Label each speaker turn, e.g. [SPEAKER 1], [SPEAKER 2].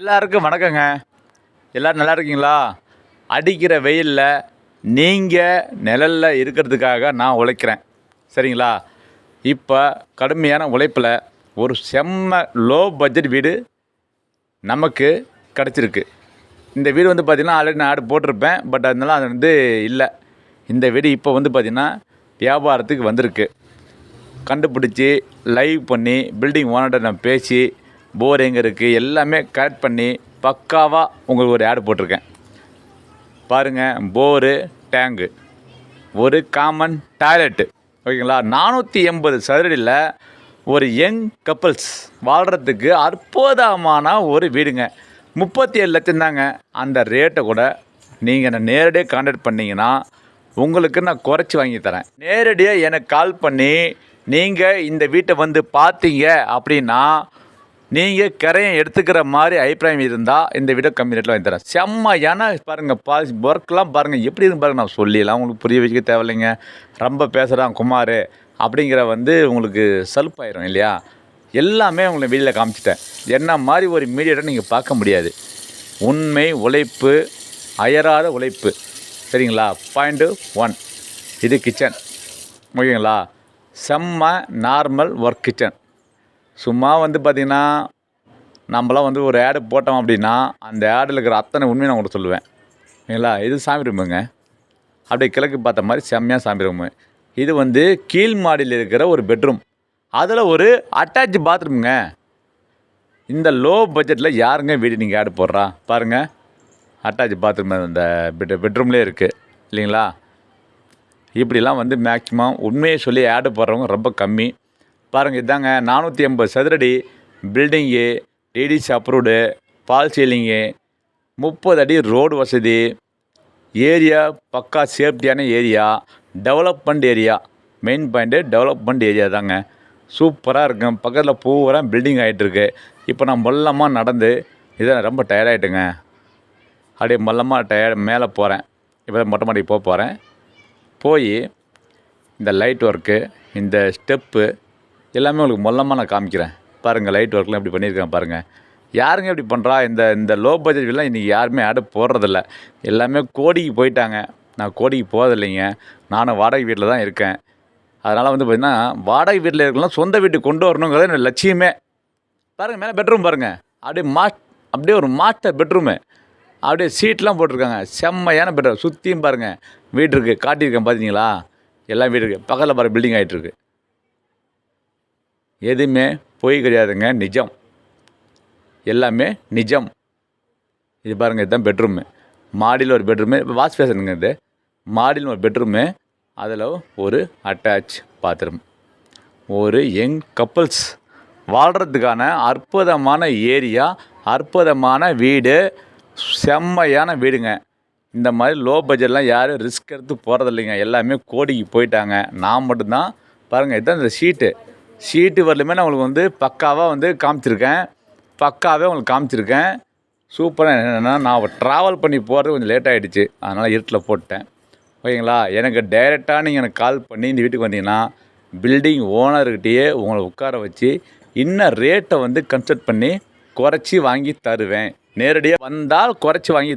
[SPEAKER 1] எல்லாருக்கும் வணக்கங்க. எல்லோரும் நல்லா இருக்கீங்களா? அடிக்கிற வெயிலில் நீங்கள் நிழலில் இருக்கிறதுக்காக நான் உழைக்கிறேன். சரிங்களா? இப்போ கடுமையான உழைப்பில் ஒரு செம்ம லோ பட்ஜெட் வீடு நமக்கு கிடச்சிருக்கு. இந்த வீடு வந்து பார்த்திங்கன்னா ஆல்ரெடி நான் ஆடு போட்டிருப்பேன். பட் அதனால அது வந்து இல்லை. இந்த வீடு இப்போ வந்து பார்த்திங்கன்னா வியாபாரத்துக்கு வந்திருக்கு. கண்டுபிடிச்சி லைவ் பண்ணி பில்டிங் ஓனர்கிட்ட நான் பேசி போர் எங்கே இருக்குது எல்லாமே கரெக்ட் பண்ணி பக்காவாக உங்களுக்கு ஒரு ஆடு போட்டிருக்கேன். பாருங்கள் போரு டேங்கு ஒரு காமன் டாய்லெட்டு ஓகேங்களா? நானூற்றி எண்பது சதுரடியில் ஒரு யங் கப்புள்ஸ் வாழ்கிறதுக்கு அற்புதமான ஒரு வீடுங்க. முப்பத்தி ஏழு லட்சம் தாங்க. அந்த ரேட்டை கூட நீங்கள் என்னை நேரடியாக கான்டாக்ட் பண்ணிங்கன்னா உங்களுக்கு நான் குறைச்சி வாங்கி தரேன். நேரடியாக எனக்கு கால் பண்ணி நீங்கள் இந்த வீட்டை வந்து பார்த்தீங்க அப்படின்னா நீங்கள் கரையை எடுத்துக்கிற மாதிரி அபிப்பிராயம் இருந்தால் இந்த வீடியோ கம்மி ரேட்டில் வாங்கி தரேன். செம்மையான பாருங்கள் பா ஒர்க்லாம் பாருங்கள் எப்படி இருந்து பாருங்கள் நான் சொல்லிடலாம் உங்களுக்கு புரிய வச்சுக்க தேவையில்லைங்க. ரொம்ப பேசுகிறான் குமார் அப்படிங்கிற வந்து உங்களுக்கு சலுப்பாயிரும் இல்லையா? எல்லாமே உங்களை வெளியில் காமிச்சிட்டேன். என்ன மாதிரி ஒரு மீடியேட்டை நீங்கள் பார்க்க முடியாது. உண்மை உழைப்பு அயராத உழைப்பு. சரிங்களா? பாயிண்ட்டு ஒன் இது கிச்சன் ஓகேங்களா? செம்ம நார்மல் ஒர்க் கிச்சன் சும்மா வந்து பார்த்திங்கன்னா நம்மளாம் வந்து ஒரு ஆடு போட்டோம் அப்படின்னா அந்த ஆடில் இருக்கிற அத்தனை உண்மையை நான் கூட சொல்லுவேன். சரிங்களா இது சாமி ரூமுங்க அப்படியே கிழக்கு பார்த்த மாதிரி செம்மையாக சாமி ரூமு இது வந்து கீழ் மாடியில் இருக்கிற ஒரு பெட்ரூம் அதில் ஒரு அட்டாச் பாத்ரூமுங்க இந்த லோ பட்ஜெட்டில் யாருங்க வீடு நீங்கள் ஆடு போடுறா? பாருங்கள் அட்டாச் பாத்ரூம் அந்த பெட் பெட்ரூம்லேயே இருக்குது இல்லைங்களா? இப்படிலாம் வந்து மேக்ஸிமம் உண்மையை சொல்லி ஆடு போடுறவங்க ரொம்ப கம்மி. பாருங்கள் இதாங்க நானூற்றி எண்பது சதுரடி building DTC approved fall ceiling முப்பது அடி ரோடு வசதி ஏரியா பக்கா சேஃப்டியான area development area main point development area தாங்க. சூப்பராக இருக்கும் பக்கத்தில் பூரா பில்டிங் ஆகிட்டுருக்கு இப்போ நான் மொல்லமாக நடந்து இதை ரொம்ப டயர்டாயிட்டுங்க அப்படியே மொல்லமாக டயர்ட் மேலே போகிறேன் இப்போ மொட்டை மாடிக்கு போக போகிறேன் போய் இந்த லைட் ஒர்க்கு இந்த ஸ்டெப்பு எல்லாமே உங்களுக்கு மொல்லமாக நான் காமிக்கிறேன். பாருங்கள் லைட் ஒர்க்லாம் இப்படி பண்ணியிருக்கேன் பாருங்கள் யாருங்க இப்படி பண்ணுறா இந்த இந்த லோ பட்ஜெட் வில்லாம் இன்றைக்கி யாருமே ஆடு போடுறதில்ல. எல்லாமே கோடிக்கு போயிட்டாங்க. நான் கோடிக்கு போகிறதில்லைங்க நானும் வாடகை வீட்டில் தான் இருக்கேன். அதனால் வந்து பார்த்திங்கன்னா வாடகை வீட்டில் இருக்கலாம் சொந்த வீட்டுக்கு கொண்டு வரணுங்கிறது என்ன லட்சியமே. பாருங்கள் மேலே பெட்ரூம் பாருங்கள் அப்படியே மா அப்படியே ஒரு மாஸ்டர் பெட்ரூமு அப்படியே சீட்லாம் போட்டிருக்காங்க. செம்மையான பெட்ரூம் சுற்றியும் பாருங்கள் வீடு இருக்குது காட்டியிருக்கேன் பார்த்தீங்களா எல்லாம் வீடு இருக்குது பக்கத்தில் பாருங்கள் பில்டிங் ஆகிட்டுருக்கு எதுவுமே பொய் கிடையாதுங்க நிஜம். எல்லாமே நிஜம். இது பாருங்கள் இதுதான் பெட்ரூமு மாடியில் ஒரு பெட்ரூமு வாஷ் பேசணுங்க இது. மாடியில் ஒரு பெட்ரூமு அதில் ஒரு அட்டாச் பாத்ரூம் ஒரு யங் கப்புள்ஸ் வாழ்கிறதுக்கான அற்புதமான ஏரியா அற்புதமான வீடு செம்மையான வீடுங்க. இந்த மாதிரி லோ பட்ஜெட்லாம் யாரும் ரிஸ்க் எடுத்து போகிறதில்லைங்க எல்லாமே கோடிக்கு போயிட்டாங்க. நான் மட்டும்தான். பாருங்கள் இதுதான் இந்த ஷீட்டு ஷீட்டு வரலுமே நான் உங்களுக்கு வந்து பக்காவாக வந்து காமிச்சிருக்கேன். பக்காவே உங்களுக்கு காமிச்சிருக்கேன். சூப்பராக என்னென்னா நான் ட்ராவல் பண்ணி போகிறது கொஞ்சம் லேட் ஆகிடுச்சு அதனால் இருட்டில் போட்டேன். ஓகேங்களா? எனக்கு டைரெக்டாக நீங்கள் எனக்கு கால் பண்ணி இந்த வீட்டுக்கு வந்தீங்கன்னா பில்டிங் ஓனர்கிட்டயே உங்களை உட்கார வச்சு இன்னும் ரேட்டை வந்து கன்சல்ட் பண்ணி குறைச்சி வாங்கி தருவேன். நேரடியாக வந்தால் குறைச்சி வாங்கி